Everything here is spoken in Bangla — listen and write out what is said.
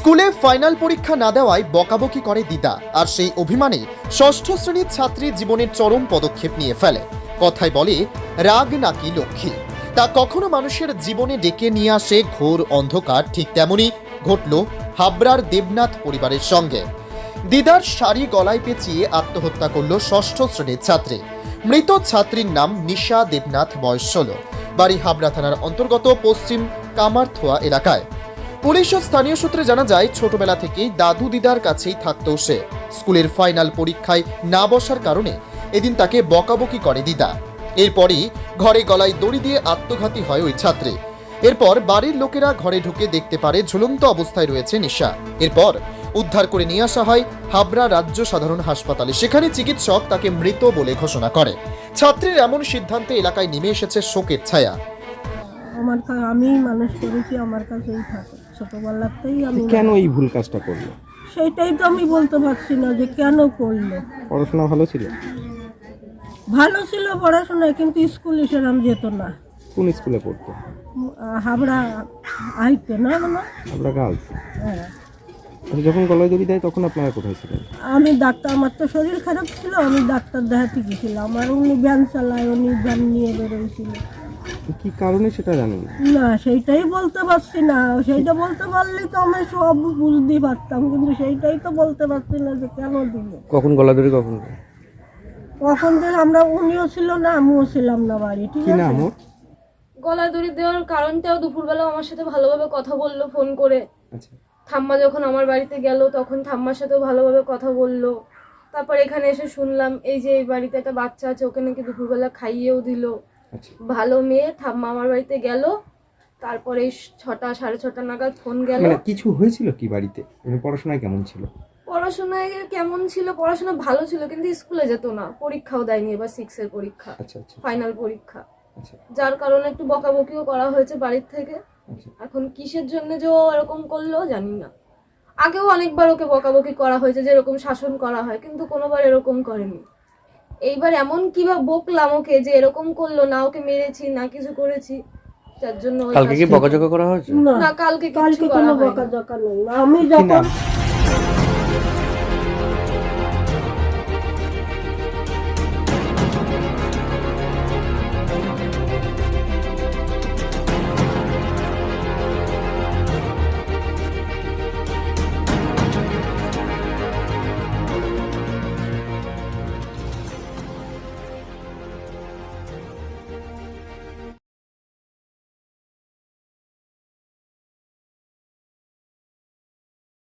স্কুলে ফাইনাল পরীক্ষা না দেওয়ায় বকাবকি করে দিদা, আর সেই অভিমানে ষষ্ঠ শ্রেণির ছাত্রী জীবনের চরম পদক্ষেপ নিয়ে ফেলে। কথায় বলে, রাগ নাকি লক্ষ্মী? তা কখনো মানুষের জীবনে ডেকে নিয়ে আসে ঘোর অন্ধকার, ঠিক তেমনই ঘটল হাবড়ার দেবনাথ পরিবারের সঙ্গে। দিদার শাড়ি গলায় পেঁচিয়ে আত্মহত্যা করল ষষ্ঠ শ্রেণির ছাত্রী। মৃত ছাত্রীর নাম নিশা দেবনাথ, বয়স ষোলো। বাড়ি হাবড়া থানার অন্তর্গত পশ্চিম কামারথোয়া এলাকায়। পুলিশ ও স্থানীয় সূত্রে জানা যায়, ছোটবেলা থেকেই দাদু দিদার কাছেই থাকতো সে। স্কুলের ফাইনাল পরীক্ষায় না বসার কারণে এদিন তাকে বকাবকি করে দিদা। এরপরই ঘরে গলায় দড়ি দিয়ে আত্মঘাতী হয় ওই ছাত্রী। এরপর বাড়ির লোকেরা ঘরে ঢুকে দেখতে পারে ঝুলন্ত অবস্থায় রয়েছে নিশা। এরপর উদ্ধার করে নিয়ে আসা হয় হাবড়া রাজ্য সাধারণ হাসপাতালে, সেখানে চিকিৎসক তাকে মৃত বলে ঘোষণা করে। ছাত্রীর এমন সিদ্ধান্তে এলাকায় নেমে এসেছে শোকের ছায়া। আমার আমি মানুষ করেছি, আমার কাছেই থাকে। ছোটবেলাতেই আমি কেন এই ভুল কাজটা করল? সেইটাই তো আমি বলতে পারছি না যে কেন করল। পড়াশোনা ভালো ছিল? ভালো ছিল পড়াশোনায় কিন্তু স্কুলে সেরকম যেত না। কোন স্কুলে পড়তো? হাবড়া আইতে না না আমরা গার্লস। হ্যাঁ। যখন গলায় দড়ি দেয় তখন আপনারা কোথায় ছিলেন? আমি ডাক্তার আমার তো শরীর খারাপ ছিল আমি ডাক্তার দেখাতে গেছিলাম আর উনি ভ্যান চালায় উনি ভ্যান নিয়ে বেরোয়ছিল। কি কারণে সেটা জানেন না? না সেইটাই বলতে পারছি না। সেইটা বলতে পারলেই তো আমি সব বুঝতে পারতাম কিন্তু সেইটাই তো বলতে পারছি না যে কেন দিল কখন গলা দড়ি কখন? কখন যে আমরা উনিও ছিল না আমিও ছিলাম না বাড়ি ঠিক কি আছে? নাম ওর? গলা দড়ি দেওয়ার কারণটাও দুপুরবেলা আমার সাথে ভালোভাবে কথা বলল ফোন করে। আচ্ছা। ঠাম্মা যখন আমার বাড়িতে গেল তখন ঠাম্মার সাথেও ভালোভাবে কথা বলল। তারপর এখানে এসে শুনলাম এই যে এই বাড়িতে একটা বাচ্চা আছে ওকে নাকি দুপুরবেলা খাইয়েও দিল। ভালো মেয়ে ঠাম্মা আমার বাড়িতে গেল তারপরে ছটা সাড়ে ছটা নাগাদ ফোন গেল। মানে কিছু হয়েছিল কি বাড়িতে? মানে পড়াশোনায় কেমন ছিল? পড়াশোনায় কেমন ছিল? পড়াশোনা ভালো ছিল কিন্তু স্কুলে যেত না। পরীক্ষাও দেয়নি এবার সিক্স এর পরীক্ষা আচ্ছা আচ্ছা ফাইনাল পরীক্ষা। আচ্ছা। যার কারণে একটু বকাবকিও করা হয়েছে বাড়ির থেকে। আচ্ছা। এখন কিসের জন্য যে ও এরকম করল জানি না। আগেও অনেকবার ওকে বকাবকি করা হয়েছে যে এরকম শাসন করা হয় কিন্তু কোনোবার এরকম করেনি। এইবার এমন কি বা বকলাম ওকে যে এরকম করল না ওকে মেরেছি না কিছু করেছি তার জন্য ওই কালকে কি বকাঝকা করা হয়েছে? না কালকে কালকে কিছু কোনো করা হয়নি। বকা নেই। আমি যখন